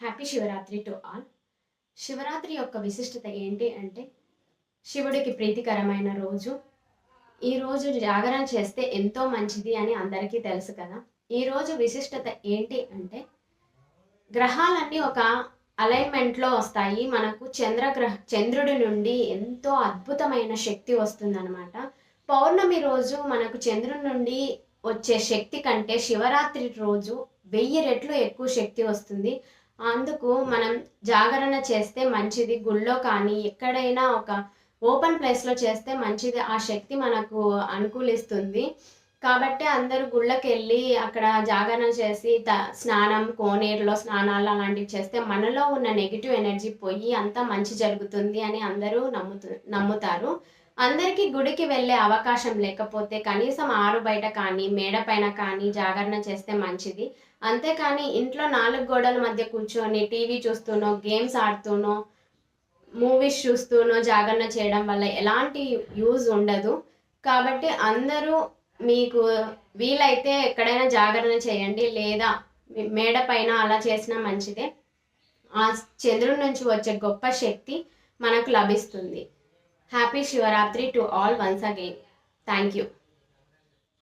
Happy Shivaratri to all Shivaratri యొక్క విశిష్టత ఏంటి అంటే శివుడికి ప్రీతికరమైన రోజు. ఈ రోజు జాగరణ చేస్తే ఎంతో మంచిది అని అందరికీ తెలుసు కదా. ఈ రోజు విశిష్టత ఏంటి అంటే గ్రహాలన్నీ ఒక అలైన్మెంట్లో వస్తాయి. మనకు చంద్రగ్రహ చంద్రుడి నుండి ఎంతో అద్భుతమైన శక్తి వస్తుందన్నమాట. పౌర్ణమి రోజు మనకు చంద్రుడి నుండి వచ్చే శక్తి కంటే శివరాత్రి రోజు వెయ్యి రెట్లు ఎక్కువ శక్తి వస్తుంది. అందుకు మనం జాగరణ చేస్తే మంచిది. గుళ్ళో కానీ ఎక్కడైనా ఒక ఓపెన్ ప్లేస్లో చేస్తే మంచిది. ఆ శక్తి మనకు అనుకూలిస్తుంది. కాబట్టి అందరూ గుళ్ళకి వెళ్ళి అక్కడ జాగరణ చేసి త స్నానం కోనేరులో స్నానాలు అలాంటివి చేస్తే మనలో ఉన్న నెగిటివ్ ఎనర్జీ పోయి అంతా మంచి జరుగుతుంది అని అందరూ నమ్ముతు నమ్ముతారు. అందరికీ గుడికి వెళ్ళే అవకాశం లేకపోతే కనీసం ఆరు బయట కానీ మేడ పైన కానీ జాగరణ చేస్తే మంచిది. అంతేకాని ఇంట్లో నాలుగు గోడల మధ్య కూర్చొని టీవీ చూస్తూనో గేమ్స్ ఆడుతూనో మూవీస్ చూస్తూనో జాగరణ చేయడం వల్ల ఎలాంటి యూజ్ ఉండదు. కాబట్టి అందరూ మీకు వీలైతే ఎక్కడైనా జాగరణ చేయండి. లేదా మేడపైన మేడ పైన అలా చేసినా మంచిదే. ఆ చంద్రుడి నుంచి వచ్చే గొప్ప శక్తి మనకు లభిస్తుంది. Happy Shivaratri to all once again. Thank you.